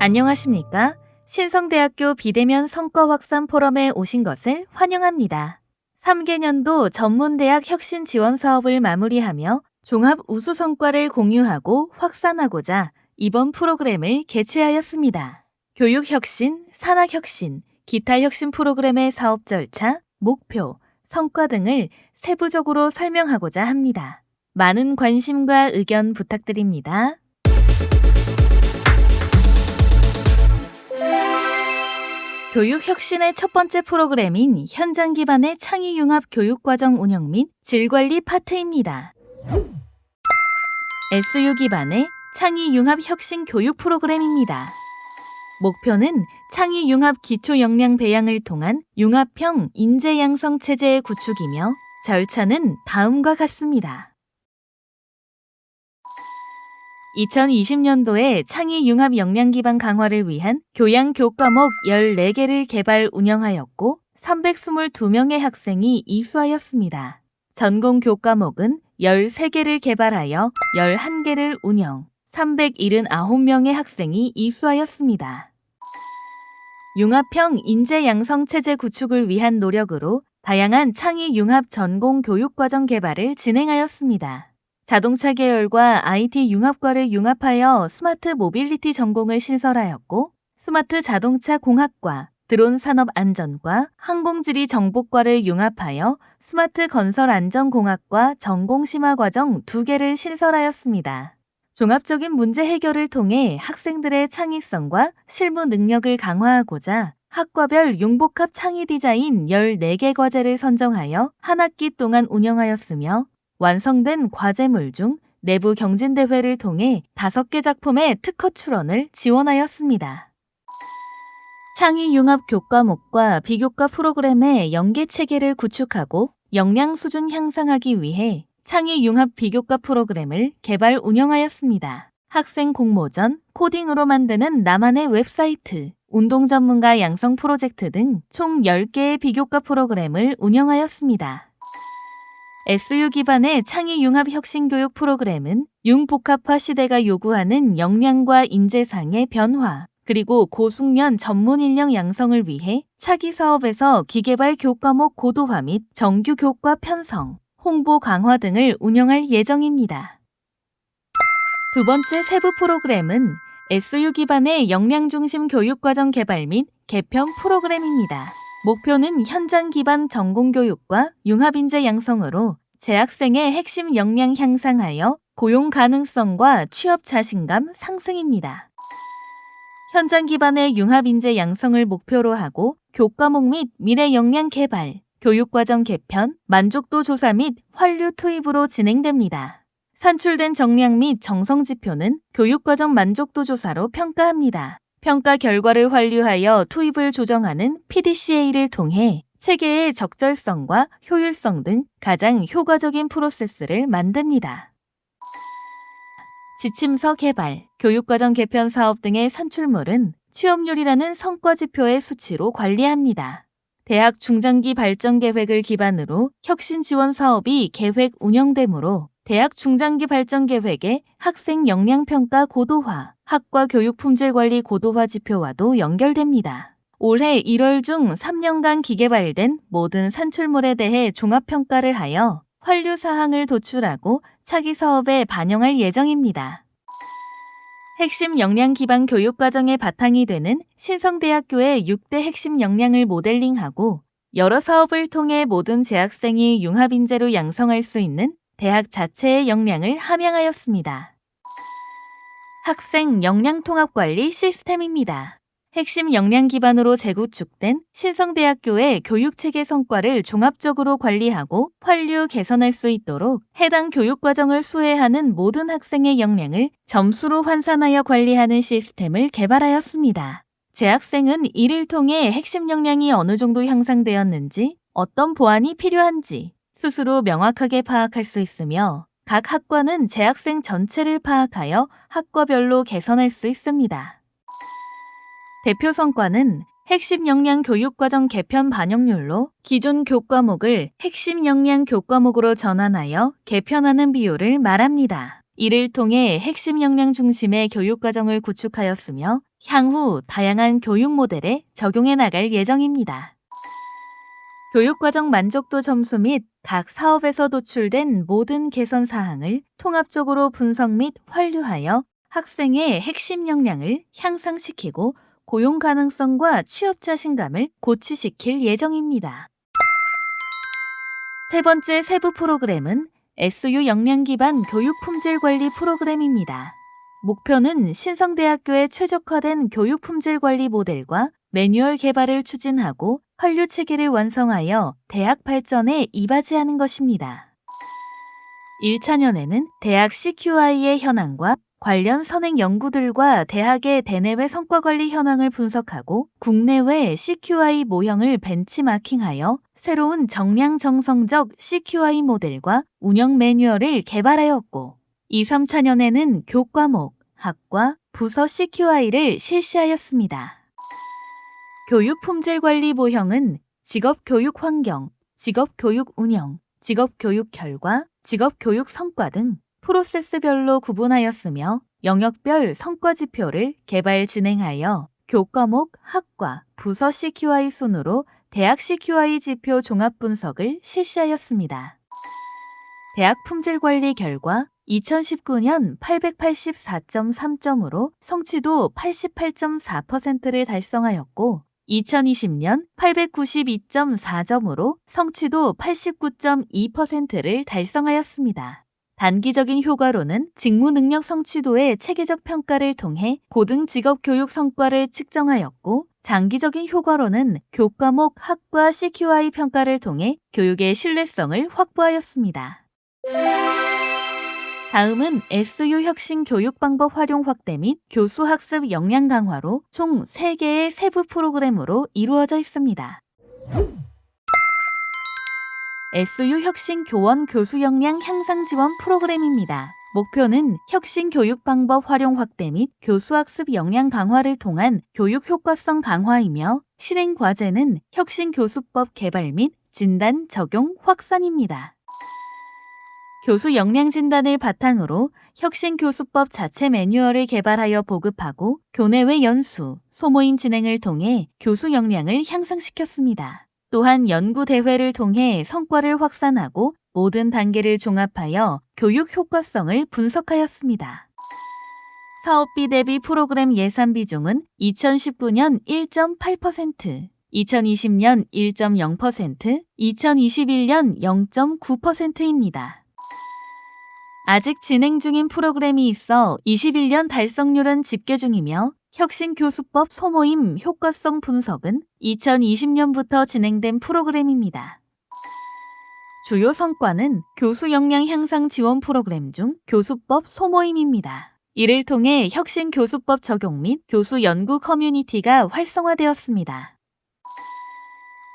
안녕하십니까? 신성대학교 비대면 성과 확산 포럼에 오신 것을 환영합니다. 3개년도 전문대학 혁신 지원 사업을 마무리하며 종합 우수 성과를 공유하고 확산하고자 이번 프로그램을 개최하였습니다. 교육 혁신, 산학 혁신, 기타 혁신 프로그램의 사업 절차, 목표, 성과 등을 세부적으로 설명하고자 합니다. 많은 관심과 의견 부탁드립니다. 교육 혁신의 첫 번째 프로그램인 현장 기반의 창의 융합 교육 과정 운영 및 질관리 파트입니다. SU 기반의 창의 융합 혁신 교육 프로그램입니다. 목표는 창의 융합 기초 역량 배양을 통한 융합형 인재 양성 체제의 구축이며 절차는 다음과 같습니다. 2020년도에 창의 융합 역량 기반 강화를 위한 교양 교과목 14개를 개발 운영하였고 322명의 학생이 이수하였습니다. 전공 교과목은 13개를 개발하여 11개를 운영, 379명의 학생이 이수하였습니다. 융합형 인재 양성 체제 구축을 위한 노력으로 다양한 창의 융합 전공 교육 과정 개발을 진행하였습니다. 자동차 계열과 IT 융합과를 융합하여 스마트 모빌리티 전공을 신설하였고 스마트 자동차 공학과, 드론 산업 안전과 항공지리 정보과를 융합하여 스마트 건설 안전공학과 전공 심화 과정 두 개를 신설하였습니다. 종합적인 문제 해결을 통해 학생들의 창의성과 실무 능력을 강화하고자 학과별 융복합 창의 디자인 14개 과제를 선정하여 한 학기 동안 운영하였으며 완성된 과제물 중 내부 경진대회를 통해 5개 작품의 특허 출원을 지원하였습니다. 창의 융합 교과목과 비교과 프로그램의 연계 체계를 구축하고 역량 수준 향상하기 위해 창의 융합 비교과 프로그램을 개발 운영하였습니다. 학생 공모전, 코딩으로 만드는 나만의 웹사이트, 운동 전문가 양성 프로젝트 등 총 10개의 비교과 프로그램을 운영하였습니다. SU 기반의 창의 융합 혁신 교육 프로그램은 융복합화 시대가 요구하는 역량과 인재상의 변화, 그리고 고숙련 전문 인력 양성을 위해 차기 사업에서 기계발 교과목 고도화 및 정규 교과 편성, 홍보 강화 등을 운영할 예정입니다. 두 번째 세부 프로그램은 SU 기반의 역량 중심 교육 과정 개발 및 개편 프로그램입니다. 목표는 현장 기반 전공 교육과 융합 인재 양성으로 재학생의 핵심 역량 향상하여 고용 가능성과 취업 자신감 상승입니다. 현장 기반의 융합 인재 양성을 목표로 하고 교과목 및 미래 역량 개발, 교육과정 개편, 만족도 조사 및 환류 투입으로 진행됩니다. 산출된 정량 및 정성 지표는 교육과정 만족도 조사로 평가합니다. 평가 결과를 환류하여 투입을 조정하는 PDCA를 통해 체계의 적절성과 효율성 등 가장 효과적인 프로세스를 만듭니다. 지침서 개발, 교육과정 개편 사업 등의 산출물은 취업률이라는 성과지표의 수치로 관리합니다. 대학 중장기 발전 계획을 기반으로 혁신 지원 사업이 계획 운영되므로 대학 중장기 발전 계획의 학생 역량 평가 고도화, 학과 교육 품질 관리 고도화 지표와도 연결됩니다. 올해 1월 중 3년간 기개발된 모든 산출물에 대해 종합평가를 하여 환류 사항을 도출하고 차기 사업에 반영할 예정입니다. 핵심 역량 기반 교육 과정의 바탕이 되는 신성대학교의 6대 핵심 역량을 모델링하고 여러 사업을 통해 모든 재학생이 융합 인재로 양성할 수 있는 대학 자체의 역량을 함양하였습니다. 학생 역량 통합 관리 시스템입니다. 핵심 역량 기반으로 재구축된 신성대학교의 교육체계 성과를 종합적으로 관리하고 환류 개선할 수 있도록 해당 교육과정을 수혜하는 모든 학생의 역량을 점수로 환산하여 관리하는 시스템을 개발하였습니다. 재학생은 이를 통해 핵심 역량이 어느 정도 향상되었는지, 어떤 보완이 필요한지 스스로 명확하게 파악할 수 있으며 각 학과는 재학생 전체를 파악하여 학과별로 개선할 수 있습니다. 대표 성과는 핵심 역량 교육과정 개편 반영률로 기존 교과목을 핵심 역량 교과목으로 전환하여 개편하는 비율을 말합니다. 이를 통해 핵심 역량 중심의 교육과정을 구축하였으며 향후 다양한 교육 모델에 적용해 나갈 예정입니다. 교육과정 만족도 점수 및 각 사업에서 도출된 모든 개선 사항을 통합적으로 분석 및 환류하여 학생의 핵심 역량을 향상시키고 고용 가능성과 취업 자신감을 고취시킬 예정입니다. 세 번째 세부 프로그램은 SU 역량 기반 교육 품질 관리 프로그램입니다. 목표는 신성대학교의 최적화된 교육 품질 관리 모델과 매뉴얼 개발을 추진하고 환류 체계를 완성하여 대학 발전에 이바지하는 것입니다. 1차년에는 대학 CQI의 현황과 관련 선행 연구들과 대학의 대내외 성과 관리 현황을 분석하고 국내외 CQI 모형을 벤치마킹하여 새로운 정량 정성적 CQI 모델과 운영 매뉴얼을 개발하였고 2, 3차년에는 교과목, 학과, 부서 CQI를 실시하였습니다. 교육 품질 관리 모형은 직업 교육 환경, 직업 교육 운영, 직업 교육 결과, 직업 교육 성과 등 프로세스별로 구분하였으며 영역별 성과 지표를 개발 진행하여 교과목, 학과, 부서 CQI 순으로 대학 CQI 지표 종합 분석을 실시하였습니다. 대학 품질 관리 결과 2019년 884.3점으로 성취도 88.4%를 달성하였고 2020년 892.4점으로 성취도 89.2%를 달성하였습니다. 단기적인 효과로는 직무 능력 성취도의 체계적 평가를 통해 고등 직업 교육 성과를 측정하였고, 장기적인 효과로는 교과목 학과 CQI 평가를 통해 교육의 신뢰성을 확보하였습니다. 다음은 SU 혁신 교육 방법 활용 확대 및 교수 학습 역량 강화로 총 3개의 세부 프로그램으로 이루어져 있습니다. SU 혁신 교원 교수 역량 향상 지원 프로그램입니다. 목표는 혁신 교육 방법 활용 확대 및 교수 학습 역량 강화를 통한 교육 효과성 강화이며 실행 과제는 혁신 교수법 개발 및 진단 적용 확산입니다. 교수 역량 진단을 바탕으로 혁신 교수법 자체 매뉴얼을 개발하여 보급하고 교내외 연수, 소모임 진행을 통해 교수 역량을 향상시켰습니다. 또한 연구 대회를 통해 성과를 확산하고 모든 단계를 종합하여 교육 효과성을 분석하였습니다. 사업비 대비 프로그램 예산 비중은 2019년 1.8%, 2020년 1.0%, 2021년 0.9%입니다. 아직 진행 중인 프로그램이 있어 21년 달성률은 집계 중이며 혁신교수법 소모임 효과성 분석은 2020년부터 진행된 프로그램입니다. 주요 성과는 교수 역량 향상 지원 프로그램 중 교수법 소모임입니다. 이를 통해 혁신 교수법 적용 및 교수 연구 커뮤니티가 활성화되었습니다.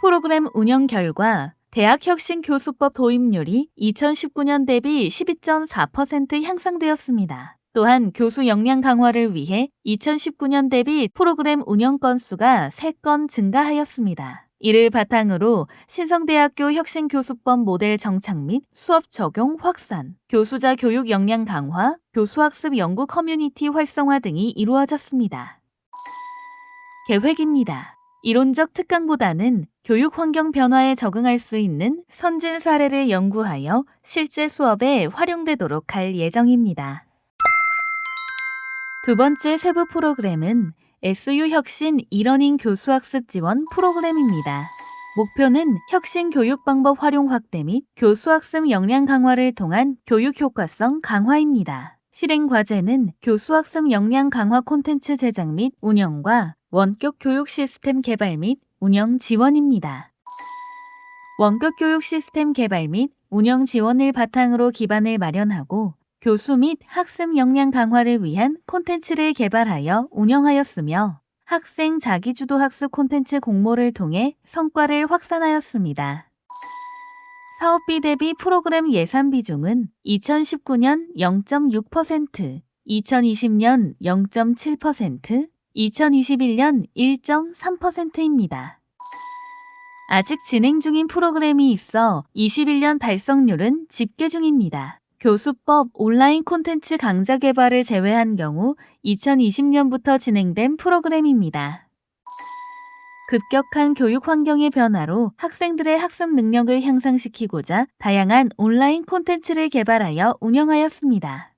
프로그램 운영 결과 대학 혁신 교수법 도입률이 2019년 대비 12.4% 향상되었습니다. 또한 교수 역량 강화를 위해 2019년 대비 프로그램 운영 건수가 3건 증가하였습니다. 이를 바탕으로 신성대학교 혁신교수법 모델 정착 및 수업 적용 확산, 교수자 교육 역량 강화, 교수학습 연구 커뮤니티 활성화 등이 이루어졌습니다. 계획입니다. 이론적 특강보다는 교육 환경 변화에 적응할 수 있는 선진 사례를 연구하여 실제 수업에 활용되도록 할 예정입니다. 두 번째 세부 프로그램은 SU 혁신 이러닝 교수학습 지원 프로그램입니다. 목표는 혁신 교육 방법 활용 확대 및 교수학습 역량 강화를 통한 교육 효과성 강화입니다. 실행 과제는 교수학습 역량 강화 콘텐츠 제작 및 운영과 원격 교육 시스템 개발 및 운영 지원입니다. 원격 교육 시스템 개발 및 운영 지원을 바탕으로 기반을 마련하고 교수 및 학습 역량 강화를 위한 콘텐츠를 개발하여 운영하였으며 학생 자기주도 학습 콘텐츠 공모를 통해 성과를 확산하였습니다. 사업비 대비 프로그램 예산 비중은 2019년 0.6%, 2020년 0.7%, 2021년 1.3%입니다. 아직 진행 중인 프로그램이 있어 21년 달성률은 집계 중입니다. 교수법 온라인 콘텐츠 강좌 개발을 제외한 경우 2020년부터 진행된 프로그램입니다. 급격한 교육 환경의 변화로 학생들의 학습 능력을 향상시키고자 다양한 온라인 콘텐츠를 개발하여 운영하였습니다.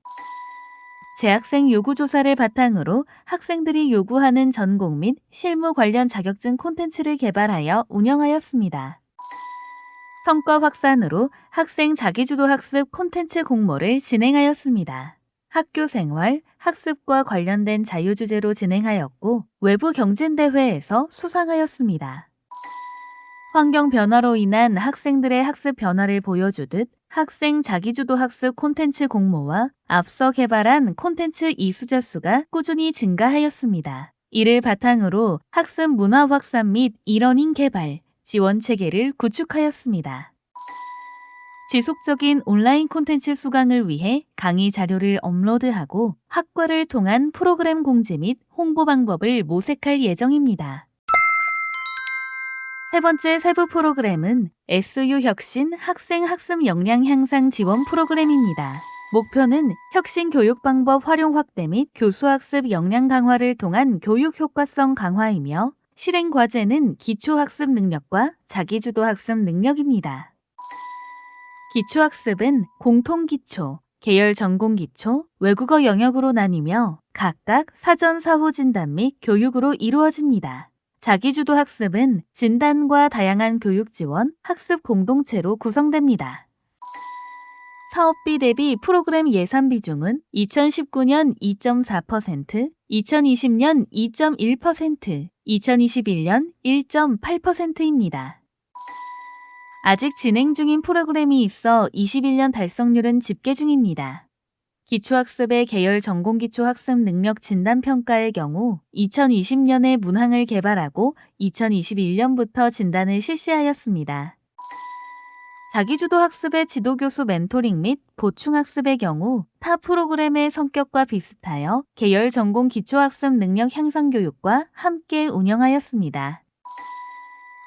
재학생 요구 조사를 바탕으로 학생들이 요구하는 전공 및 실무 관련 자격증 콘텐츠를 개발하여 운영하였습니다. 성과 확산으로 학생 자기주도 학습 콘텐츠 공모를 진행하였습니다. 학교 생활, 학습과 관련된 자유주제로 진행하였고 외부 경진대회에서 수상하였습니다. 환경 변화로 인한 학생들의 학습 변화를 보여주듯 학생 자기주도 학습 콘텐츠 공모와 앞서 개발한 콘텐츠 이수자 수가 꾸준히 증가하였습니다. 이를 바탕으로 학습 문화 확산 및 이러닝 개발, 지원 체계를 구축하였습니다. 지속적인 온라인 콘텐츠 수강을 위해 강의 자료를 업로드하고 학과를 통한 프로그램 공지 및 홍보 방법을 모색할 예정입니다. 세 번째 세부 프로그램은 SU 혁신 학생 학습 역량 향상 지원 프로그램입니다. 목표는 혁신 교육 방법 활용 확대 및 교수 학습 역량 강화를 통한 교육 효과성 강화이며 실행 과제는 기초 학습 능력과 자기주도 학습 능력입니다. 기초 학습은 공통 기초, 계열 전공 기초, 외국어 영역으로 나뉘며 각각 사전 사후 진단 및 교육으로 이루어집니다. 자기주도 학습은 진단과 다양한 교육 지원, 학습 공동체로 구성됩니다. 사업비 대비 프로그램 예산 비중은 2019년 2.4%, 2020년 2.1%, 2021년 1.8%입니다. 아직 진행 중인 프로그램이 있어 21년 달성률은 집계 중입니다. 기초학습의 계열 전공 기초 학습 능력 진단 평가의 경우 2020년에 문항을 개발하고 2021년부터 진단을 실시하였습니다. 자기주도 학습의 지도교수 멘토링 및 보충학습의 경우 타 프로그램의 성격과 비슷하여 계열 전공 기초학습 능력 향상 교육과 함께 운영하였습니다.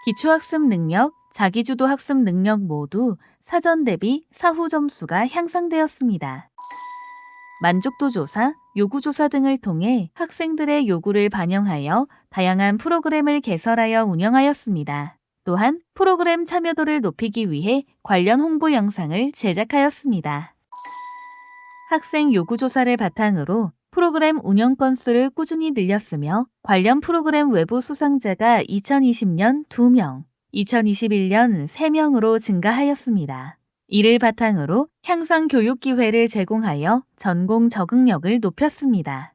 기초학습 능력, 자기주도 학습 능력 모두 사전 대비 사후 점수가 향상되었습니다. 만족도 조사, 요구 조사 등을 통해 학생들의 요구를 반영하여 다양한 프로그램을 개설하여 운영하였습니다. 또한 프로그램 참여도를 높이기 위해 관련 홍보 영상을 제작하였습니다. 학생 요구 조사를 바탕으로 프로그램 운영 건수를 꾸준히 늘렸으며 관련 프로그램 외부 수상자가 2020년 2명, 2021년 3명으로 증가하였습니다. 이를 바탕으로 향상 교육 기회를 제공하여 전공 적응력을 높였습니다.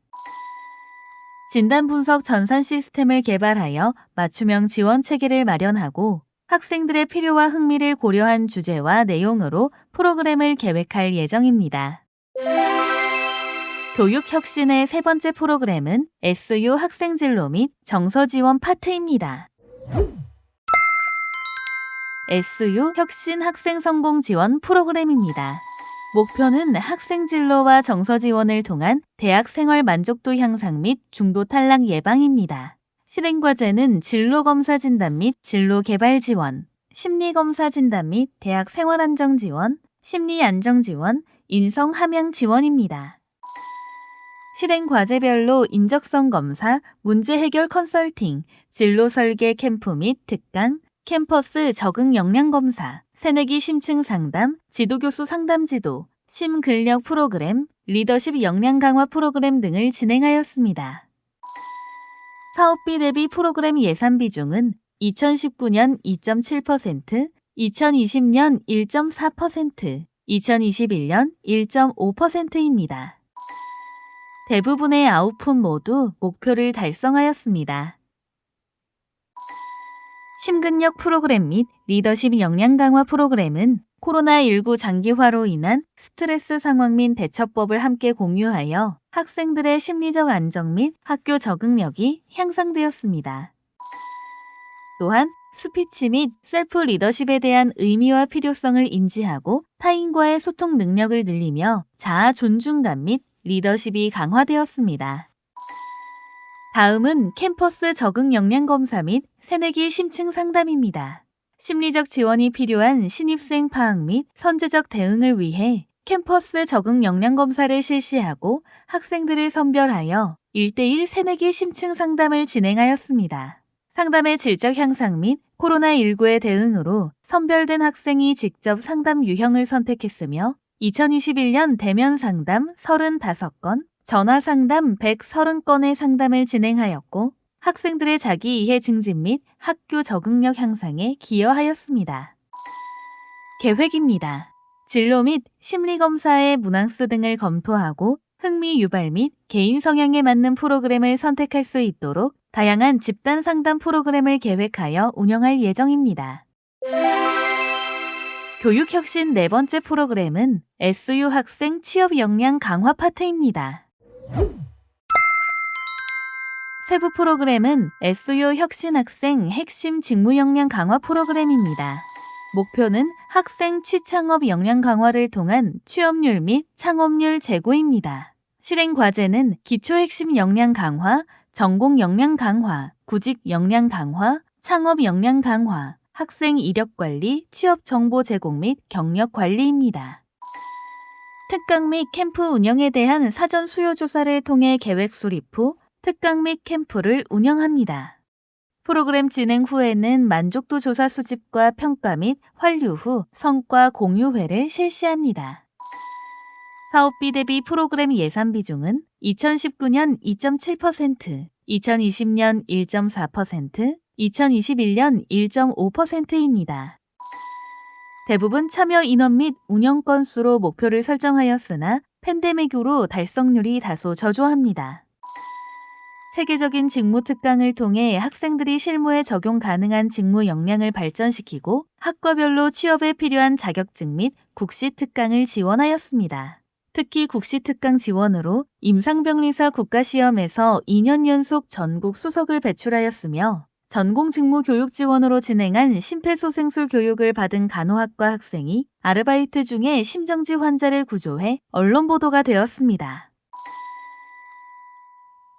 진단 분석 전산 시스템을 개발하여 맞춤형 지원 체계를 마련하고 학생들의 필요와 흥미를 고려한 주제와 내용으로 프로그램을 계획할 예정입니다. 교육 혁신의 세 번째 프로그램은 SU 학생 진로 및 정서 지원 파트입니다. SU 혁신 학생 성공 지원 프로그램입니다. 목표는 학생 진로와 정서 지원을 통한 대학 생활 만족도 향상 및 중도 탈락 예방입니다. 실행 과제는 진로 검사 진단 및 진로 개발 지원, 심리 검사 진단 및 대학 생활 안정 지원, 심리 안정 지원, 인성 함양 지원입니다. 실행 과제별로 인적성 검사, 문제 해결 컨설팅, 진로 설계 캠프 및 특강, 캠퍼스 적응 역량 검사, 새내기 심층 상담, 지도교수 상담 지도, 심근력 프로그램, 리더십 역량 강화 프로그램 등을 진행하였습니다. 사업비 대비 프로그램 예산 비중은 2019년 2.7%, 2020년 1.4%, 2021년 1.5%입니다. 대부분의 아웃풋 모두 목표를 달성하였습니다. 심근력 프로그램 및 리더십 역량 강화 프로그램은 코로나19 장기화로 인한 스트레스 상황 및 대처법을 함께 공유하여 학생들의 심리적 안정 및 학교 적응력이 향상되었습니다. 또한 스피치 및 셀프 리더십에 대한 의미와 필요성을 인지하고 타인과의 소통 능력을 늘리며 자아 존중감 및 리더십이 강화되었습니다. 다음은 캠퍼스 적응 역량 검사 및 새내기 심층 상담입니다. 심리적 지원이 필요한 신입생 파악 및 선제적 대응을 위해 캠퍼스 적응 역량 검사를 실시하고 학생들을 선별하여 1대1 새내기 심층 상담을 진행하였습니다. 상담의 질적 향상 및 코로나19의 대응으로 선별된 학생이 직접 상담 유형을 선택했으며 2021년 대면 상담 35건, 전화 상담 130건의 상담을 진행하였고 학생들의 자기 이해 증진 및 학교 적응력 향상에 기여하였습니다. 계획입니다. 진로 및 심리검사의 문항수 등을 검토하고 흥미 유발 및 개인 성향에 맞는 프로그램을 선택할 수 있도록 다양한 집단 상담 프로그램을 계획하여 운영할 예정입니다. 교육혁신 네 번째 프로그램은 SU 학생 취업 역량 강화 파트입니다. 세부 프로그램은 SU 혁신 학생 핵심 직무 역량 강화 프로그램입니다. 목표는 학생 취창업 역량 강화를 통한 취업률 및 창업률 제고입니다. 실행 과제는 기초 핵심 역량 강화, 전공 역량 강화, 구직 역량 강화, 창업 역량 강화, 학생 이력 관리, 취업 정보 제공 및 경력 관리입니다. 특강 및 캠프 운영에 대한 사전 수요 조사를 통해 계획 수립 후 특강 및 캠프를 운영합니다. 프로그램 진행 후에는 만족도 조사 수집과 평가 및 환류 후 성과 공유회를 실시합니다. 사업비 대비 프로그램 예산 비중은 2019년 2.7%, 2020년 1.4%, 2021년 1.5%입니다. 대부분 참여 인원 및 운영 건수로 목표를 설정하였으나 팬데믹으로 달성률이 다소 저조합니다. 체계적인 직무 특강을 통해 학생들이 실무에 적용 가능한 직무 역량을 발전시키고 학과별로 취업에 필요한 자격증 및 국시 특강을 지원하였습니다. 특히 국시 특강 지원으로 임상병리사 국가시험에서 2년 연속 전국 수석을 배출하였으며 전공 직무 교육 지원으로 진행한 심폐소생술 교육을 받은 간호학과 학생이 아르바이트 중에 심정지 환자를 구조해 언론 보도가 되었습니다.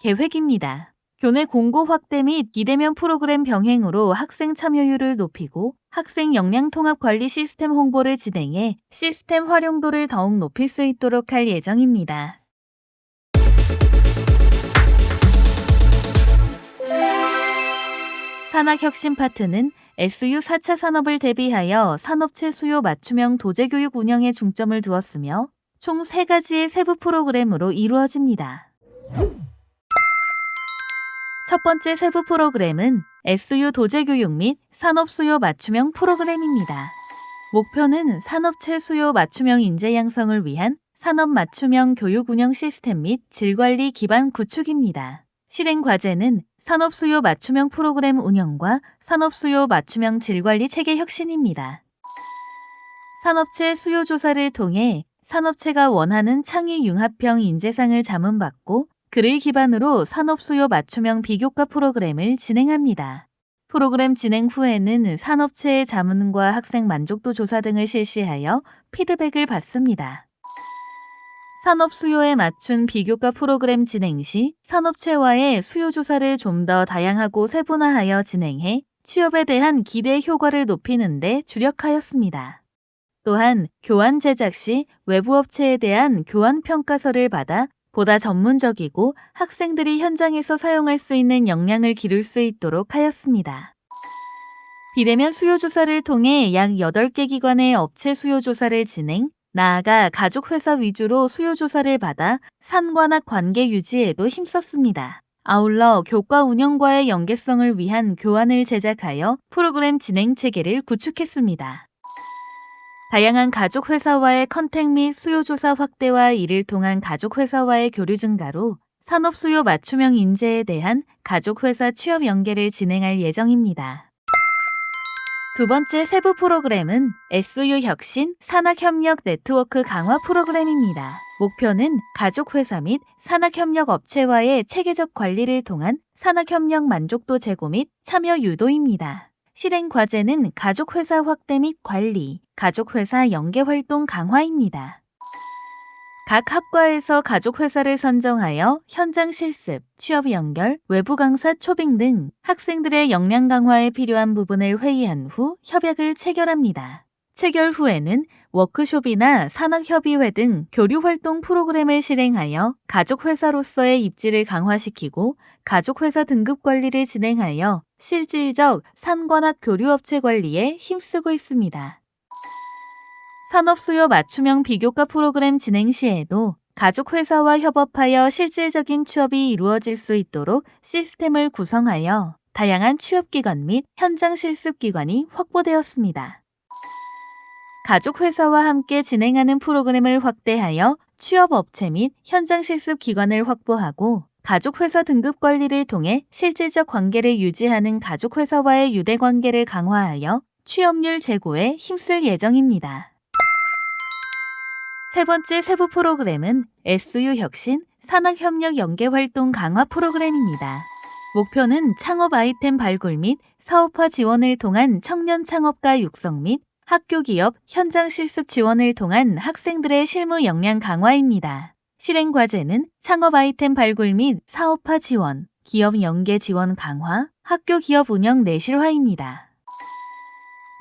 계획입니다. 교내 공고 확대 및 비대면 프로그램 병행으로 학생 참여율을 높이고 학생 역량 통합 관리 시스템 홍보를 진행해 시스템 활용도를 더욱 높일 수 있도록 할 예정입니다. 산학혁신 파트는 SU 4차 산업을 대비하여 산업체 수요 맞춤형 도제교육 운영에 중점을 두었으며 총 3가지의 세부 프로그램으로 이루어집니다. 첫 번째 세부 프로그램은 SU 도제교육 및 산업 수요 맞춤형 프로그램입니다. 목표는 산업체 수요 맞춤형 인재 양성을 위한 산업 맞춤형 교육 운영 시스템 및 질관리 기반 구축입니다. 실행 과제는 산업 수요 맞춤형 프로그램 운영과 산업 수요 맞춤형 질관리 체계 혁신입니다. 산업체 수요 조사를 통해 산업체가 원하는 창의 융합형 인재상을 자문받고 그를 기반으로 산업 수요 맞춤형 비교과 프로그램을 진행합니다. 프로그램 진행 후에는 산업체의 자문과 학생 만족도 조사 등을 실시하여 피드백을 받습니다. 산업 수요에 맞춘 비교과 프로그램 진행 시 산업체와의 수요 조사를 좀 더 다양하고 세분화하여 진행해 취업에 대한 기대 효과를 높이는 데 주력하였습니다. 또한 교환 제작 시 외부 업체에 대한 교환 평가서를 받아 보다 전문적이고 학생들이 현장에서 사용할 수 있는 역량을 기를 수 있도록 하였습니다. 비대면 수요조사를 통해 약 8개 기관의 업체 수요조사를 진행, 나아가 가족회사 위주로 수요조사를 받아 산관학 관계 유지에도 힘썼습니다. 아울러 교과 운영과의 연계성을 위한 교환을 제작하여 프로그램 진행 체계를 구축했습니다. 다양한 가족회사와의 컨택 및 수요조사 확대와 이를 통한 가족회사와의 교류 증가로 산업 수요 맞춤형 인재에 대한 가족회사 취업 연계를 진행할 예정입니다. 두 번째 세부 프로그램은 SU 혁신 산학협력 네트워크 강화 프로그램입니다. 목표는 가족회사 및 산학협력 업체와의 체계적 관리를 통한 산학협력 만족도 제고 및 참여 유도입니다. 실행 과제는 가족회사 확대 및 관리, 가족회사 연계활동 강화입니다. 각 학과에서 가족 회사를 선정하여 현장 실습, 취업 연결, 외부 강사 초빙 등 학생들의 역량 강화에 필요한 부분을 회의한 후 협약을 체결합니다. 체결 후에는 워크숍이나 산학협의회 등 교류 활동 프로그램을 실행하여 가족회사로서의 입지를 강화시키고 가족회사 등급 관리를 진행하여 실질적 산관학 교류업체 관리에 힘쓰고 있습니다. 산업수요 맞춤형 비교과 프로그램 진행 시에도 가족회사와 협업하여 실질적인 취업이 이루어질 수 있도록 시스템을 구성하여 다양한 취업기관 및 현장 실습기관이 확보되었습니다. 가족회사와 함께 진행하는 프로그램을 확대하여 취업업체 및 현장 실습기관을 확보하고 가족회사 등급 관리를 통해 실질적 관계를 유지하는 가족회사와의 유대관계를 강화하여 취업률 제고에 힘쓸 예정입니다. 세 번째 세부 프로그램은 SU 혁신 산학협력 연계활동 강화 프로그램입니다. 목표는 창업 아이템 발굴 및 사업화 지원을 통한 청년 창업가 육성 및 학교 기업 현장 실습 지원을 통한 학생들의 실무 역량 강화입니다. 실행 과제는 창업 아이템 발굴 및 사업화 지원, 기업 연계 지원 강화, 학교 기업 운영 내실화입니다.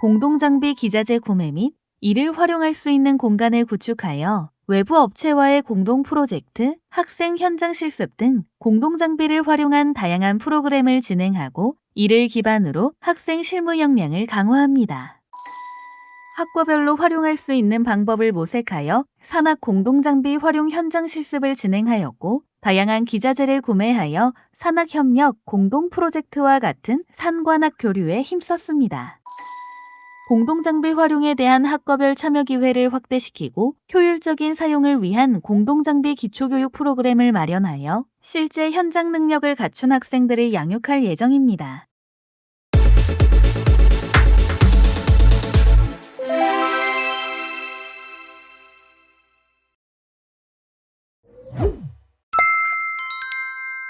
공동장비 기자재 구매 및 이를 활용할 수 있는 공간을 구축하여 외부 업체와의 공동 프로젝트, 학생 현장 실습 등 공동 장비를 활용한 다양한 프로그램을 진행하고 이를 기반으로 학생 실무 역량을 강화합니다. 학과별로 활용할 수 있는 방법을 모색하여 산학 공동 장비 활용 현장 실습을 진행하였고, 다양한 기자재를 구매하여 산학 협력 공동 프로젝트와 같은 산관학 교류에 힘썼습니다. 공동장비 활용에 대한 학과별 참여 기회를 확대시키고 효율적인 사용을 위한 공동장비 기초교육 프로그램을 마련하여 실제 현장 능력을 갖춘 학생들을 양육할 예정입니다.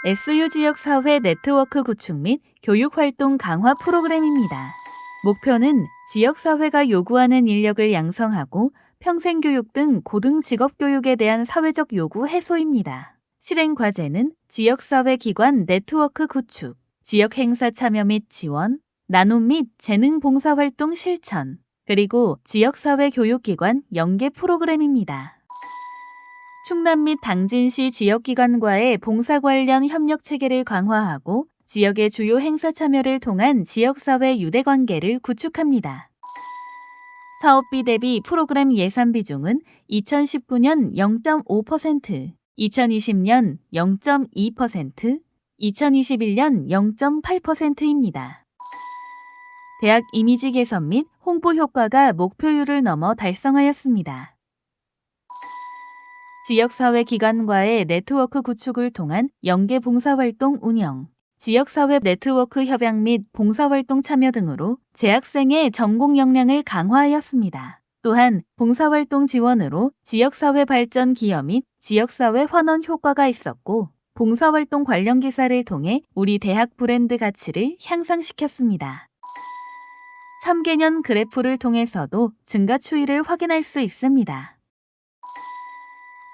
SU 지역 사회 네트워크 구축 및 교육 활동 강화 프로그램입니다. 목표는 지역 사회가 요구하는 인력을 양성하고 평생 교육 등 고등 직업 교육에 대한 사회적 요구 해소입니다. 실행 과제는 지역 사회 기관 네트워크 구축, 지역 행사 참여 및 지원, 나눔 및 재능 봉사 활동 실천, 그리고 지역 사회 교육기관 연계 프로그램입니다. 충남 및 당진시 지역기관과의 봉사 관련 협력 체계를 강화하고 지역의 주요 행사 참여를 통한 지역사회 유대관계를 구축합니다. 사업비 대비 프로그램 예산 비중은 2019년 0.5%, 2020년 0.2%, 2021년 0.8%입니다. 대학 이미지 개선 및 홍보 효과가 목표율을 넘어 달성하였습니다. 지역사회 기관과의 네트워크 구축을 통한 연계 봉사활동 운영, 지역사회 네트워크 협약 및 봉사활동 참여 등으로 재학생의 전공 역량을 강화하였습니다. 또한 봉사활동 지원으로 지역사회 발전 기여 및 지역사회 환원 효과가 있었고, 봉사활동 관련 기사를 통해 우리 대학 브랜드 가치를 향상시켰습니다. 3개년 그래프를 통해서도 증가 추이를 확인할 수 있습니다.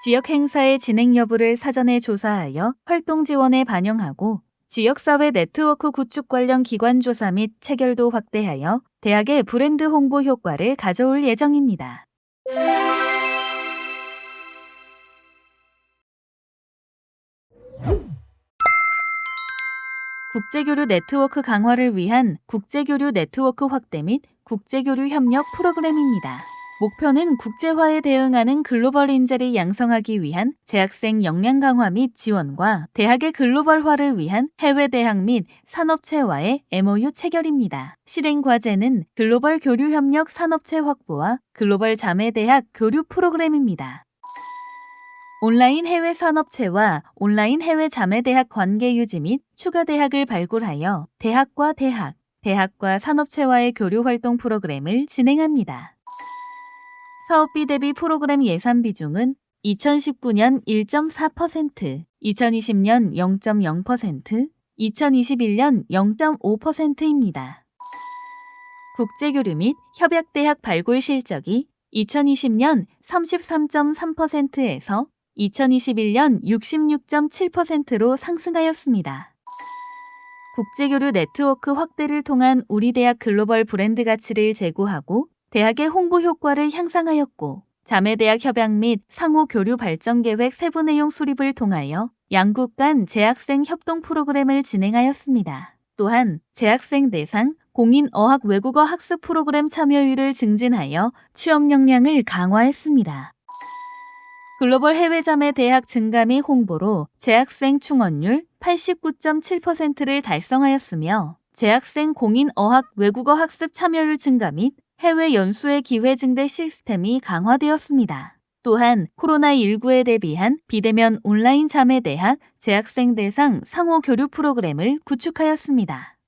지역 행사의 진행 여부를 사전에 조사하여 활동 지원에 반영하고 지역사회 네트워크 구축 관련 기관 조사 및 체결도 확대하여 대학의 브랜드 홍보 효과를 가져올 예정입니다. 국제교류 네트워크 강화를 위한 국제교류 네트워크 확대 및 국제교류 협력 프로그램입니다. 목표는 국제화에 대응하는 글로벌 인재를 양성하기 위한 재학생 역량 강화 및 지원과 대학의 글로벌화를 위한 해외 대학 및 산업체와의 MOU 체결입니다. 실행 과제는 글로벌 교류 협력 산업체 확보와 글로벌 자매 대학 교류 프로그램입니다. 온라인 해외 산업체와 온라인 해외 자매 대학 관계 유지 및 추가 대학을 발굴하여 대학과 대학, 대학과 산업체와의 교류 활동 프로그램을 진행합니다. 사업비 대비 프로그램 예산 비중은 2019년 1.4%, 2020년 0.0%, 2021년 0.5%입니다. 국제교류 및 협약대학 발굴 실적이 2020년 33.3%에서 2021년 66.7%로 상승하였습니다. 국제교류 네트워크 확대를 통한 우리 대학 글로벌 브랜드 가치를 제고하고 대학의 홍보 효과를 향상하였고 자매대학 협약 및 상호 교류 발전 계획 세부 내용 수립을 통하여 양국 간 재학생 협동 프로그램을 진행하였습니다. 또한 재학생 대상 공인 어학 외국어 학습 프로그램 참여율을 증진하여 취업 역량을 강화했습니다. 글로벌 해외 자매 대학 증가 및 홍보로 재학생 충원율 89.7%를 달성하였으며 재학생 공인 어학 외국어 학습 참여율 증가 및 해외 연수의 기회 증대 시스템이 강화되었습니다. 또한 코로나19에 대비한 비대면 온라인 자매 대학 재학생 대상 상호 교류 프로그램을 구축하였습니다.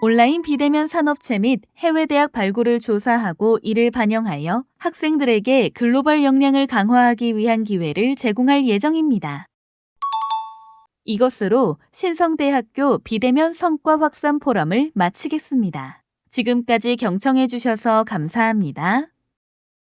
온라인 비대면 산업체 및 해외 대학 발굴을 조사하고 이를 반영하여 학생들에게 글로벌 역량을 강화하기 위한 기회를 제공할 예정입니다. 이것으로 신성대학교 비대면 성과 확산 포럼을 마치겠습니다. 지금까지 경청해 주셔서 감사합니다.